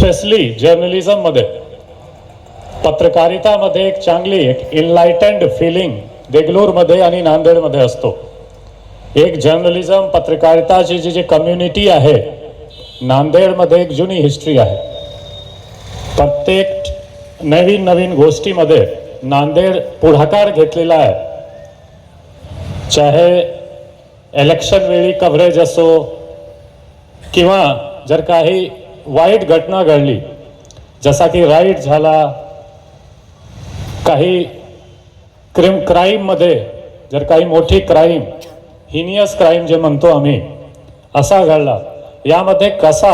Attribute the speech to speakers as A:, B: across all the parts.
A: Specially जर्नलिझममध्ये पत्रकारितामध्ये एक चांगली एक इनलायटन्ड फिलिंग देगलूरमध्ये आणि नांदेडमध्ये असतो. एक जर्नलिझम पत्रकारिताची जी जी कम्युनिटी आहे नांदेडमध्ये एक जुनी हिस्ट्री आहे. प्रत्येक नवीन नवीन गोष्टीमध्ये नांदेड पुढाकार घेतलेला आहे. चाहे इलेक्शन वेळी कव्हरेज असो किंवा जर काही वाईट घटना घडली जसा की राईट झाला काही क्रिम क्राईममध्ये जर काही मोठी क्राईम हिनियस क्राईम जे म्हणतो आम्ही असा घडला. यामध्ये कसा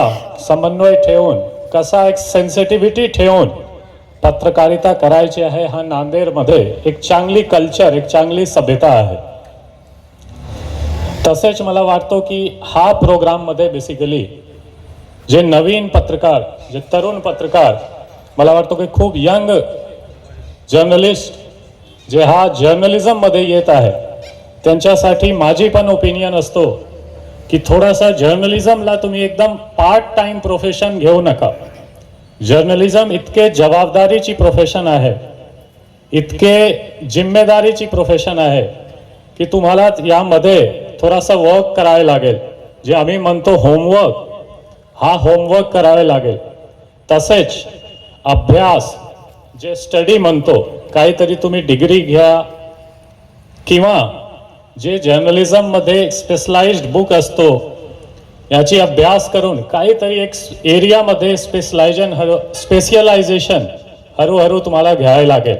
A: समन्वय ठेवून कसा एक सेन्सिटिव्हिटी ठेवून पत्रकारिता करायची आहे हा नांदेडमध्ये एक चांगली कल्चर एक चांगली सभ्यता आहे. तसेच मला वाटतो की हा प्रोग्राममध्ये बेसिकली जे नवीन पत्रकार जे तरुण पत्रकार मला वाटतो की खूप यंग जर्नलिस्ट जे हा जर्नलिझममध्ये येत आहे त्यांच्यासाठी माझी पण ओपिनियन असतो की थोडासा जर्नलिझमला तुम्ही एकदम पार्ट टाइम प्रोफेशन घेऊ नका. जर्नलिझम इतके जबाबदारीची प्रोफेशन आहे इतके जिम्मेदारीची प्रोफेशन आहे की तुम्हाला यामध्ये थोडासा वर्क करायला लागेल. जे आम्ही म्हणतो होमवर्क हा होमवर्क करावे लागेल. तसेच अभ्यास जे स्टडी म्हणतो काहीतरी तुम्ही डिग्री घ्या किंवा जे जर्नलिझममध्ये स्पेशलाइज्ड बुक असतो याची अभ्यास करून काहीतरी एक एरियामध्ये स्पेशलायझन हळू स्पेशलायझेशन हळूहळू तुम्हाला घ्यावे लागेल.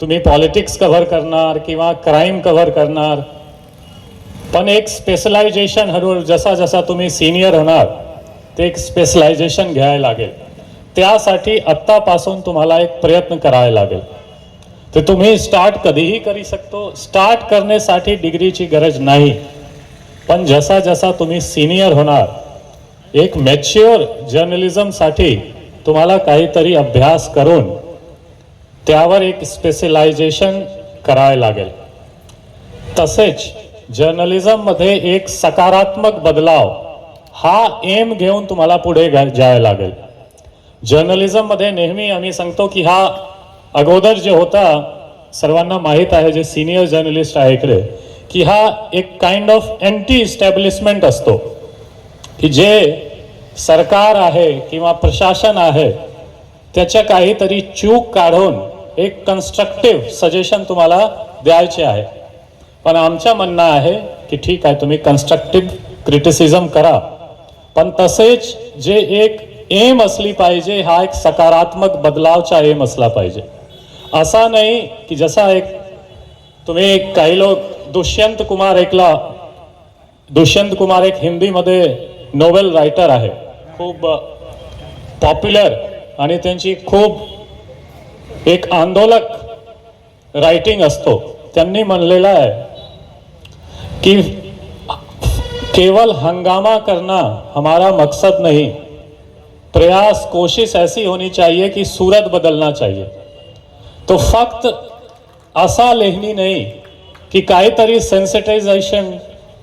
A: तुम्ही पॉलिटिक्स कव्हर करणार किंवा क्राईम कव्हर करणार. पण एक स्पेशलायझेशन हळूहळू जसा जसा तुम्ही सिनियर होणार ते एक स्पेशलायझेशन घ्यायला लागेल. त्यासाठी आत्तापासून तुम्हाला एक प्रयत्न करावे लागेल. तर तुम्ही स्टार्ट कधीही करू शकतो. स्टार्ट करण्यासाठी डिग्रीची गरज नाही. पण जसा जसा तुम्ही सिनियर होणार एक मॅच्युअर जर्नलिझमसाठी तुम्हाला काहीतरी अभ्यास करून त्यावर एक स्पेशलायझेशन करावे लागेल. तसेच जर्नलिझममध्ये एक सकारात्मक बदलाव हा एम घेऊन तुम्हाला पुढे घ्या- जावे लागेल. जर्नलिझममध्ये नेहमी आम्ही सांगतो की हा अगोदर जे होता सर्वांना माहीत आहे जे सिनियर जर्नलिस्ट आहे इकडे की हा एक काइंड ऑफ अँटी इस्टॅब्लिशमेंट असतो. की जे सरकार आहे किंवा प्रशासन आहे त्याच्या काहीतरी चूक काढून एक कन्स्ट्रक्टिव्ह सजेशन तुम्हाला द्यायचे आहे. पण आमचं म्हणणं आहे की ठीक आहे तुम्ही कन्स्ट्रक्टिव्ह क्रिटिसिझम करा. पण तसेच जे एक एम असली पाहिजे हा एक सकारात्मक बदलावचा एम असला पाहिजे. असा नाही की जसा एक तुम्ही एक काही लोक दुष्यंत कुमार ऐकला दुष्यंत कुमार एक हिंदीमध्ये नोवेल रायटर आहे. खूप पॉप्युलर आणि त्यांची खूप एक आंदोलक रायटिंग असतो. त्यांनी म्हणलेलं आहे की केवल हंगामा करना हमारा मकसद नहीं। प्रयास, कोशिश ऐसी होनी चाहिए कि सूरत बदलना चाहिए। तो फक्त असा लेखनी नाही की काहीतरी सेन्सिटायझेशन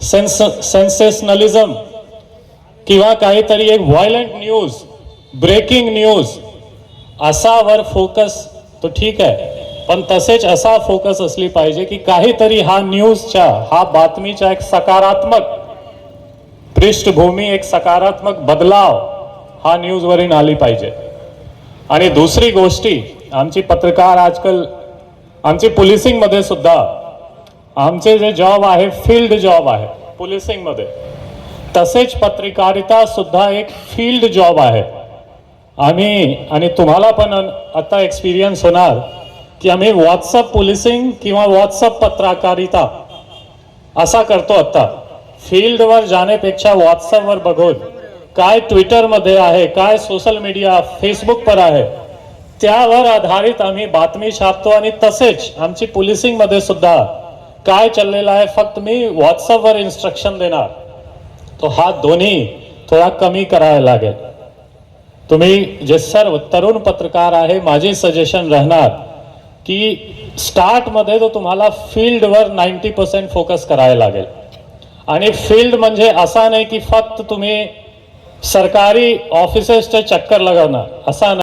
A: सेन्स सेन्सेशनलिझम किंवा काहीतरी एक व्हायलंट न्यूज़ ब्रेकिंग न्यूज़ असावर फोकस तो ठीक आहे पण तसेच असा फोकस असली पाहिजे की काहीतरी हा न्यूजच्या हा बातमीच्या एक सकारात्मक पृष्ठभूमी एक सकारात्मक बदलाव हा न्यूजवरून आली पाहिजे. आणि दुसरी गोष्टी आमची पत्रकार आजकाल आमची पोलिसिंगमध्ये सुद्धा आमचे जे जॉब आहे फील्ड जॉब आहे पोलिसिंगमध्ये तसेच पत्रकारिता सुद्धा एक फील्ड जॉब आहे. आम्ही आणि तुम्हाला पण आता एक्सपिरियन्स होणार की आम्ही व्हॉट्सअप पोलिसिंग किंवा व्हॉट्सअप पत्रकारिता असा करतो आत्ता. फील्डवर जाण्यापेक्षा व्हॉट्सअपवर बघून काय ट्विटरमध्ये आहे काय सोशल मीडिया फेसबुकवर आहे त्यावर आधारित आम्ही बातमी छापतो आणि तसेच आमची पोलिसिंगमध्ये सुद्धा काय चाललेलं आहे फक्त मी व्हॉट्सअपवर इन्स्ट्रक्शन देणार. तो हा दोन्ही थोडा कमी करायला लागेल. तुम्ही जे सर्व तरुण पत्रकार आहे माझे सजेशन राहणार की स्टार्टमध्ये तो तुम्हाला फील्डवर नाईन्टी पर्सेंट फोकस करायला लागेल. आणि फील्ड म्हणजे असा नाही की फक्त तुम्ही सरकारी ऑफिसेसचे चक्कर लगावणार. असा